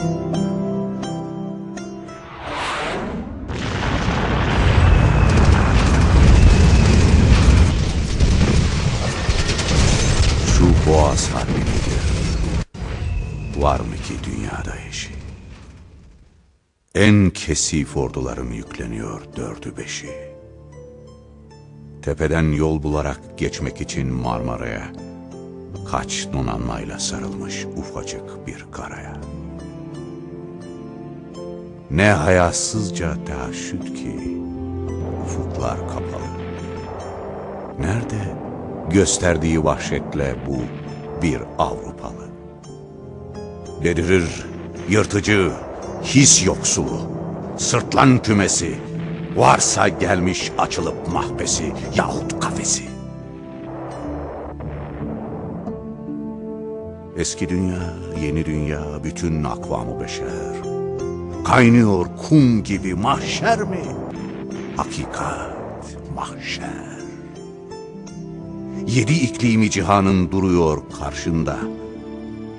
Şu boğaz harbi nedir? Var mı ki dünyada eşi? En kesif ordularım yükleniyor dördü beşi. Tepeden yol bularak geçmek için Marmara'ya, kaç donanmayla sarılmış ufacık bir karaya. Ne hayasızca tehaşüt ki, ufuklar kapalı. Nerede gösterdiği vahşetle bu bir Avrupalı? Delirir, yırtıcı, his yoksulu, sırtlan kümesi, varsa gelmiş açılıp mahbesi yahut kafesi. Eski dünya, yeni dünya, bütün akvamı beşer. Kaynıyor kum gibi mahşer mi? Hakikat, mahşer. Yedi iklimi cihanın duruyor karşında.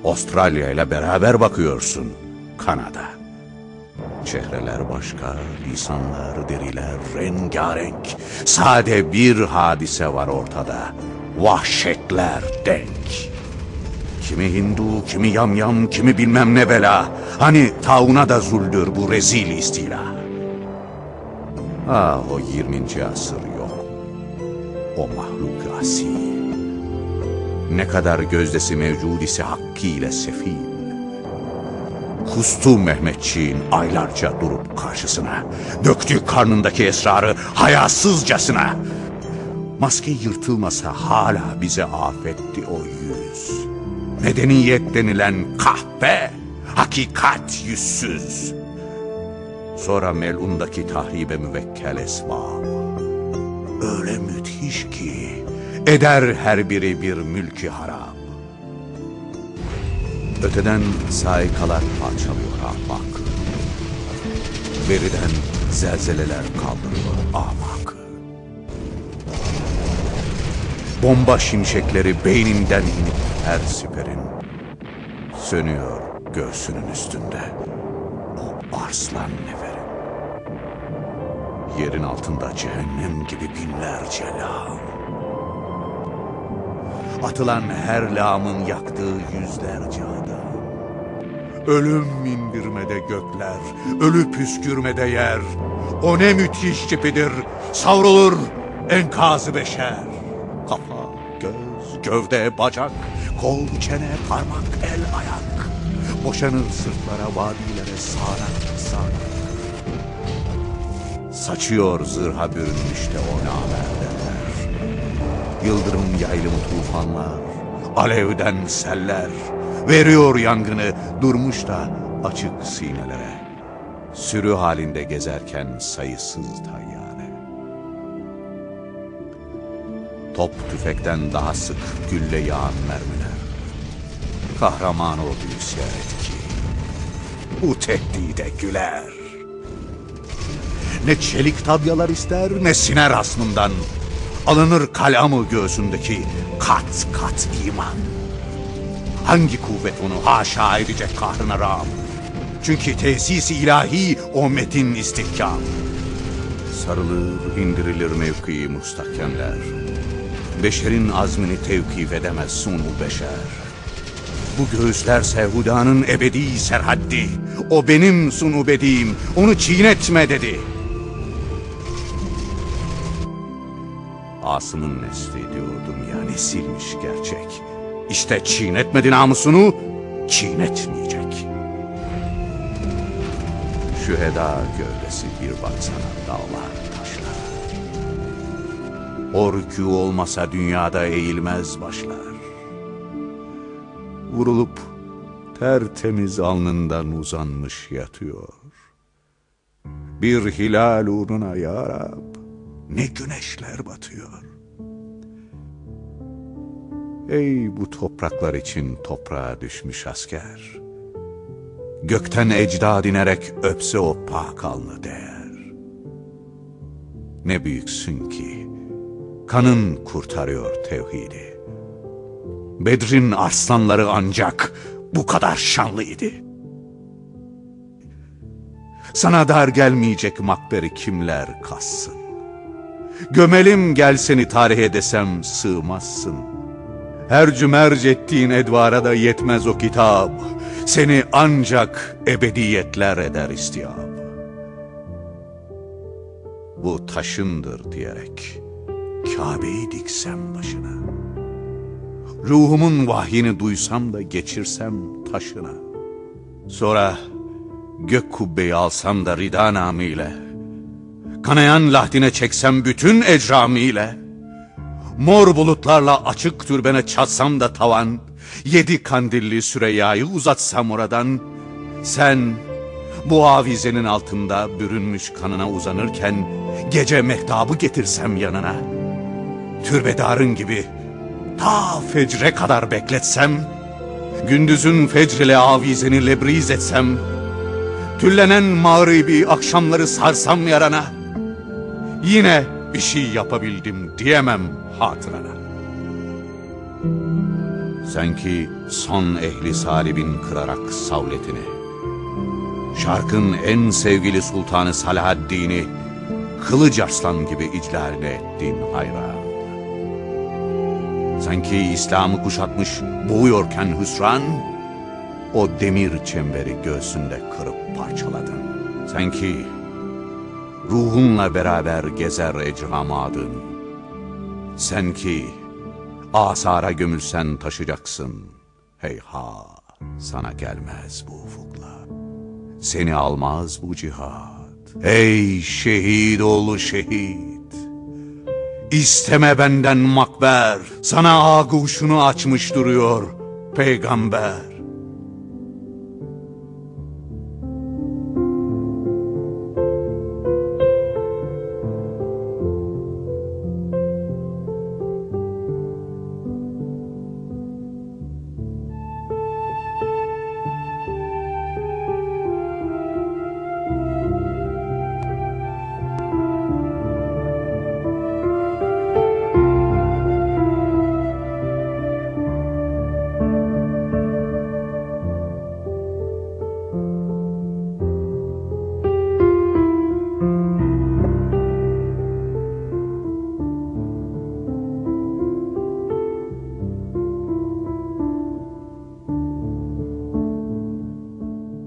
Avustralya ile beraber bakıyorsun Kanada. Çehreler başka, lisanlar, deriler rengarenk. Sade bir hadise var ortada. Vahşetler denk. Kimi Hindu, kimi yamyam, kimi bilmem ne bela. Hani tauna da zuldür bu rezil istila. Ah o 20. asır yok. O mahluk asil. Ne kadar gözdesi mevcud ise hakkıyla sefil. Kustu Mehmetçiğin aylarca durup karşısına. Döktü karnındaki esrarı hayasızcasına. Maske yırtılmasa hala bize afetti o yüz. Medeniyet denilen kahpe, hakikat yüzsüz. Sonra melundaki tahribe müvekkel esbab. Öyle müthiş ki eder her biri bir mülki harap. Öteden saikalar parçalıyor ahmak. Beriden zelzeleler kaldırıyor ahmak. Bomba şimşekleri beyninden inip her siperin. Sönüyor göğsünün üstünde o arslan neferin. Yerin altında cehennem gibi binlerce lağım. Atılan her lağımın yaktığı yüzlerce adam. Ölüm indirmede gökler, ölü püskürmede yer. O ne müthiş cipidir, savrulur enkazı beşer. Kafa, göz, gövde, bacak, kol, çene, parmak, el, ayak. Boşanır sırtlara, vadilere, sağanak, sağanak. Saçıyor zırha bürünmüşte o namerdeler. Yıldırım yaylımı tufanlar, alevden seller. Veriyor yangını durmuş da açık sinelere. Sürü halinde gezerken sayısız tayyare. Top tüfekten daha sık gülle yağan mermiler. Kahraman orduyu seyret ki bu tehdide güler. Ne çelik tabyalar ister ne siner asmından. Alınır kalamı göğsündeki kat kat iman. Hangi kuvvet onu haşa edecek kahrına rağm? Çünkü tesisi ilahi o metin istihkam. Sarılır indirilir mevkii mustakemler. Beşerin azmini tevkif edemez sunu beşer. Bu göğüsler sevhudanın ebedi serhaddi. O benim sunu bediğim, onu çiğnetme dedi. Asım'ın nesli diyordum ya nesilmiş gerçek. İşte çiğnetmedi namusunu, çiğnetmeyecek. Şu heda gövdesi bir baksana dağlar. O olmasa dünyada eğilmez başlar. Vurulup tertemiz alnından uzanmış yatıyor. Bir hilal uğruna ya Rab, ne güneşler batıyor. Ey bu topraklar için toprağa düşmüş asker. Gökten ecdad inerek öpse o pak alnı değer. Ne büyüksün ki kanın kurtarıyor tevhidi. Bedrin arslanları ancak bu kadar şanlıydı. Sana dar gelmeyecek makberi kimler kassın? Gömelim gel seni tarihe desem sığmazsın. Hercü merc ettiğin edvara da yetmez o kitap. Seni ancak ebediyetler eder istiyap. Bu taşındır diyerek Kabe'yi diksem başına. Ruhumun vahyini duysam da geçirsem taşına. Sonra gök kubbeyi alsam da rida namıyla. Kanayan lahdine çeksem bütün ecramiyle. Mor bulutlarla açık türbene çatsam da tavan. Yedi kandilli Süreyya'yı uzatsam oradan. Sen bu avizenin altında bürünmüş kanına uzanırken gece mehtabı getirsem yanına. Türbedarın gibi ta fecre kadar bekletsem, gündüzün fecrile avizeni lebriz etsem, tüllenen mağribi akşamları sarsam yarana, yine bir şey yapabildim diyemem hatırana. Sen ki son ehli salibin kırarak savletini, şarkın en sevgili sultanı Salahaddin'i, kılıç arslan gibi iclaline ettin hayran. Sanki İslam'ı kuşatmış boğuyorken hüsran, o demir çemberi göğsünde kırıp parçaladın. Sanki ruhunla beraber gezer ecramadın. Sen ki asara gömülsen taşacaksın. Heyhat sana gelmez bu ufuklar. Seni almaz bu cihat. Ey şehit oğlu şehit. İsteme benden makber, sana ağuşunu açmış duruyor peygamber.